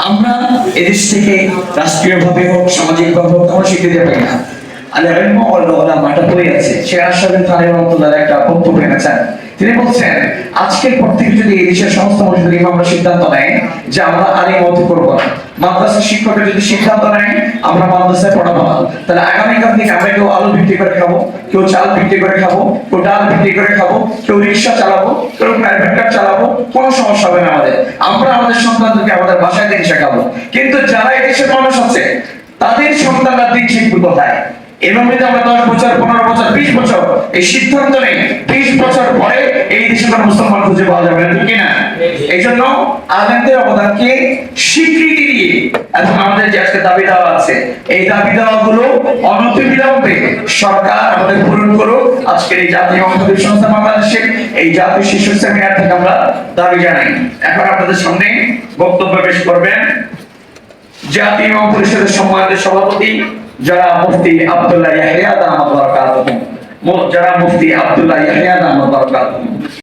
আমরা এদেশ থেকে রাষ্ট্রীয়ভাবে হোক সামাজিকভাবে হোক কোনো স্বীকৃতি পাই না। তিনি বলছেন, আজকের পর থেকে যদি এই দেশের সমস্ত মসজিদের ইমামরা সিদ্ধান্ত নেয় যে আমরা আলিম মত করব না, মাদ্রাসার শিক্ষকের যদি সিদ্ধান্ত নেয় আমরা মাদ্রাসায় পড়াবো না। তাহলে আগামীকাল থেকে আমরা কেউ আলু বিক্রি করে খাব, কেউ চাল বিক্রি করে খাব, কেউ ডাল বিক্রি করে খাব, কেউ রিক্সা চালাবো, কেউ প্রাইভেট কার চালাবো, কোনো সমস্যা হবে না আমাদের। আমরা আমাদের সন্তানদেরকে আমাদের বাসায় দিন শেখাবো। কিন্তু যারা এদেশের মানুষ আছে, তাদের সন্তানরা শিখবে কোথায়? এভাবে যদি আমরা দশ বছর, পনেরো বছর, বিশ বছর, এই সিদ্ধান্ত নেই। বিশ বছর পরে এই দেশে কোনো মুসলমান খুঁজে পাওয়া যাবে না এই জন্য অবদানকে স্বীকৃতি দিয়ে এখন আমাদের যে আজকে দাবি দেওয়া আছে, এই দাবি দেওয়া গুলো অনতিবিলম্বে সরকার আমাদের পূরণ করুক। আজকের এই জাতীয় সংস্থা বাংলাদেশের এই জাতীয় শিশু সেমিনার থেকে আমরা দাবি জানাই। এখন আপনাদের সামনে বক্তব্য পেশ করবেন জাতীয় পরিষদের সম্মানিত সভাপতি যারা মুফতি আব্দুল্লাহ ইয়াহিয়া দামাত বারাকাতুহু যারা মুফতি আব্দুল্লাহ ইয়াহিয়া দামাত বারাকাতুহু